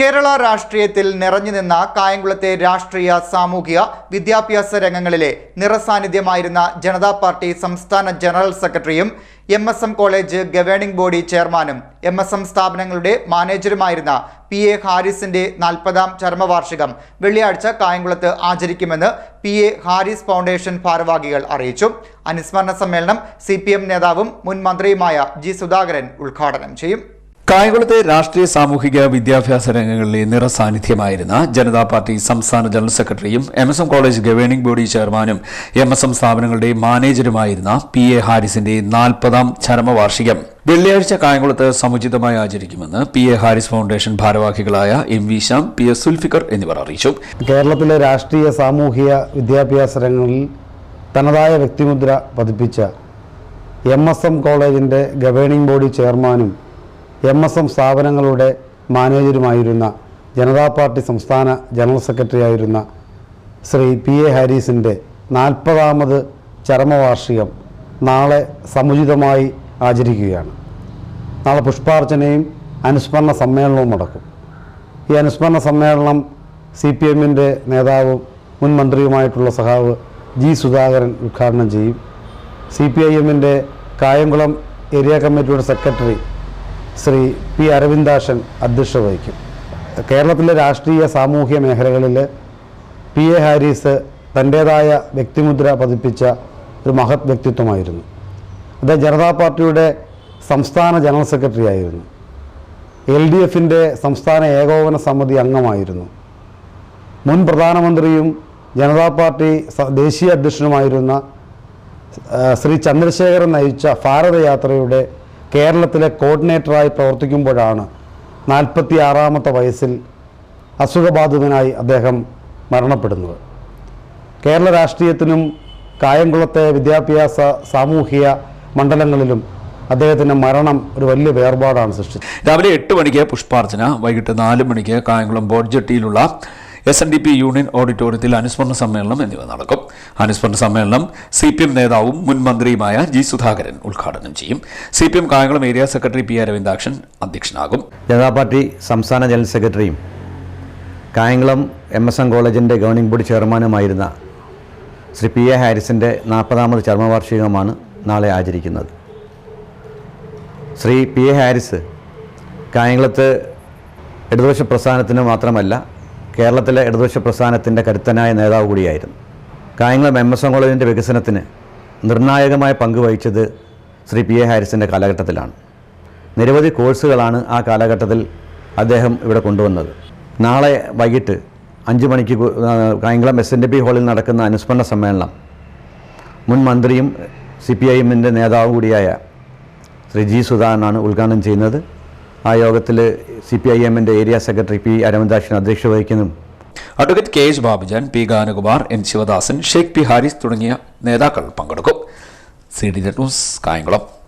കേരള രാഷ്ട്രീയത്തിൽ നിറഞ്ഞു നിന്ന കായംകുളത്തെ രാഷ്ട്രീയ സാമൂഹിക വിദ്യാഭ്യാസ രംഗങ്ങളിലെ നിറസാന്നിധ്യമായിരുന്ന ജനതാ പാർട്ടി സംസ്ഥാന ജനറൽ സെക്രട്ടറിയും M S M college governing body ചെയർമാനും എം എസ് എം സ്ഥാപനങ്ങളുടെ മാനേജറുമായിരുന്ന പി എ ഹാരിസിന്റെ നാൽപ്പതാം ചരമവാർഷികം വെള്ളിയാഴ്ച കായംകുളത്ത് ആചരിക്കുമെന്ന് പി എ ഹാരിസ് ഫൗണ്ടേഷൻ ഭാരവാഹികൾ അറിയിച്ചു. അനുസ്മരണ സമ്മേളനം സി നേതാവും മുൻ മന്ത്രിയുമായ ജി സുധാകരൻ ഉദ്ഘാടനം ചെയ്യും. കായംകുളത്തെ രാഷ്ട്രീയ സാമൂഹിക വിദ്യാഭ്യാസ രംഗങ്ങളിലെ നിറസാന്നിധ്യമായിരുന്ന ജനതാ പാർട്ടി സംസ്ഥാന ജനറൽ സെക്രട്ടറിയും M S M college governing body ചെയർമാനും എം എസ് എം സ്ഥാപനങ്ങളുടെ മാനേജരുമായിരുന്ന പി എ ഹാരിസിന്റെ നാൽപ്പതാം ചരമവാർഷികം. വെള്ളിയാഴ്ച കായംകുളത്ത് സമുചിതമായി ആചരിക്കുമെന്ന് പി എ ഹാരിസ് ഫൗണ്ടേഷൻ ഭാരവാഹികളായ M V Shyam P S Sulfikar എന്നിവർ അറിയിച്ചു. കേരളത്തിലെ രാഷ്ട്രീയ സാമൂഹിക വിദ്യാഭ്യാസ രംഗങ്ങളിൽ തനതായ വ്യക്തിമുദ്ര പതിപ്പിച്ച എം എസ് എം കോളേജിന്റെ ഗവേണിംഗ് ബോഡി ചെയർമാനും എം എസ് എം സ്ഥാപനങ്ങളുടെ മാനേജരുമായിരുന്ന ജനതാ പാർട്ടി സംസ്ഥാന ജനറൽ സെക്രട്ടറി ആയിരുന്ന ശ്രീ പി എ ഹാരിസിന്റെ നാൽപ്പതാമത് ചരമവാർഷികം നാളെ സമുചിതമായി ആചരിക്കുകയാണ്. നാളെ പുഷ്പാർച്ചനയും അനുസ്മരണ സമ്മേളനവും നടക്കും. ഈ അനുസ്മരണ സമ്മേളനം സി പി എമ്മിന്റെ നേതാവും മുൻ മന്ത്രിയുമായിട്ടുള്ള സഹാവ് ജി സുധാകരൻ ഉദ്ഘാടനം ചെയ്യും. സി പി ഐ എമ്മിന്റെ Kayamkulam area committee secretary Shri P Aravindashan അധ്യക്ഷത വഹിക്കും. കേരളത്തിലെ രാഷ്ട്രീയ സാമൂഹ്യ മേഖലകളിൽ പി എ ഹാരിസ് തന്റേതായ വ്യക്തിമുദ്ര പതിപ്പിച്ച ഒരു മഹത് വ്യക്തിത്വമായിരുന്നു. അദ്ദേഹം ജനതാ പാർട്ടിയുടെ സംസ്ഥാന ജനറൽ സെക്രട്ടറി ആയിരുന്നു. എൽ ഡി എഫിന്റെ സംസ്ഥാന ഏകോപന സമിതി അംഗമായിരുന്നു. മുൻ പ്രധാനമന്ത്രിയും ജനതാ പാർട്ടി ദേശീയ അധ്യക്ഷനുമായിരുന്ന ശ്രീ ചന്ദ്രശേഖരൻ നയിച്ച ഭാരതയാത്രയുടെ കേരളത്തിലെ കോർഡിനേറ്ററായി പ്രവർത്തിക്കുമ്പോഴാണ് നാൽപ്പത്തി ആറാമത്തെ വയസ്സിൽ അസുഖബാധിതനായി അദ്ദേഹം മരണപ്പെടുന്നത്. കേരള രാഷ്ട്രീയത്തിനും കായംകുളത്തെ വിദ്യാഭ്യാസ സാമൂഹിക മണ്ഡലങ്ങളിലും അദ്ദേഹത്തിന്റെ മരണം ഒരു വലിയ വേർപാടാണ് സൃഷ്ടിച്ചത്. രാവിലെ എട്ട് മണിക്ക് പുഷ്പാർച്ചന വൈകിട്ട് നാല് മണിക്ക് Kayamkulam board ജെട്ടിയിലുള്ള S N D P union ഓഡിറ്റോറിയത്തിൽ അനുസ്മരണ സമ്മേളനം എന്നിവ നടക്കും. അനുസ്മരണ സമ്മേളനം സി പി എം നേതാവും മുൻ മന്ത്രിയുമായ ജി സുധാകരൻ ഉദ്ഘാടനം ചെയ്യും. C P M Kayamkulam area secretary P Aravindakshan അധ്യക്ഷനാകും. Janata party സംസ്ഥാന ജനറൽ സെക്രട്ടറിയും കായംകുളം എം എസ് എം കോളേജിന്റെ ഗവർണിംഗ് ബോർഡ് ചെയർമാനുമായിരുന്ന ശ്രീ പി എ ഹാരിസിന്റെ നാൽപ്പതാമത് ചർമ്മവാർഷികമാണ് നാളെ ആചരിക്കുന്നത്. ശ്രീ പി എ ഹാരിസ് കായംകുളത്ത് ഇടതുപക്ഷ പ്രസ്ഥാനത്തിന് മാത്രമല്ല കേരളത്തിലെ ഇടതുപക്ഷ പ്രസ്ഥാനത്തിന്റെ കരുത്തനായ നേതാവ് കൂടിയായിരുന്നു. കായംകുളം എം എസ് എം കോളേജിന്റെ വികസനത്തിന് നിർണായകമായ പങ്ക് വഹിച്ചത് ശ്രീ പി എ ഹാരിസിന്റെ കാലഘട്ടത്തിലാണ്. നിരവധി കോഴ്സുകളാണ് ആ കാലഘട്ടത്തിൽ അദ്ദേഹം ഇവിടെ കൊണ്ടുവന്നത്. നാളെ വൈകിട്ട് അഞ്ച് മണിക്ക് Kayamkulam S N D P ഹാളിൽ നടക്കുന്ന അനുസ്മരണ സമ്മേളനം മുൻ മന്ത്രിയും സി പി ഐ എമ്മിന്റെ നേതാവും കൂടിയായ ശ്രീ ജി സുധാകരനാണ് ഉദ്ഘാടനം ചെയ്യുന്നത്. ആ യോഗത്തിൽ സി പി ഐ എമ്മിന്റെ ഏരിയ സെക്രട്ടറി പി അരവിന്ദാക്ഷൻ അധ്യക്ഷത വഹിക്കുന്നു. Advocate K H Babujan P Ganakumar N Sivadasan Sheikh P Haris തുടങ്ങിയ നേതാക്കൾ പങ്കെടുക്കും. C D news Kayamkulam.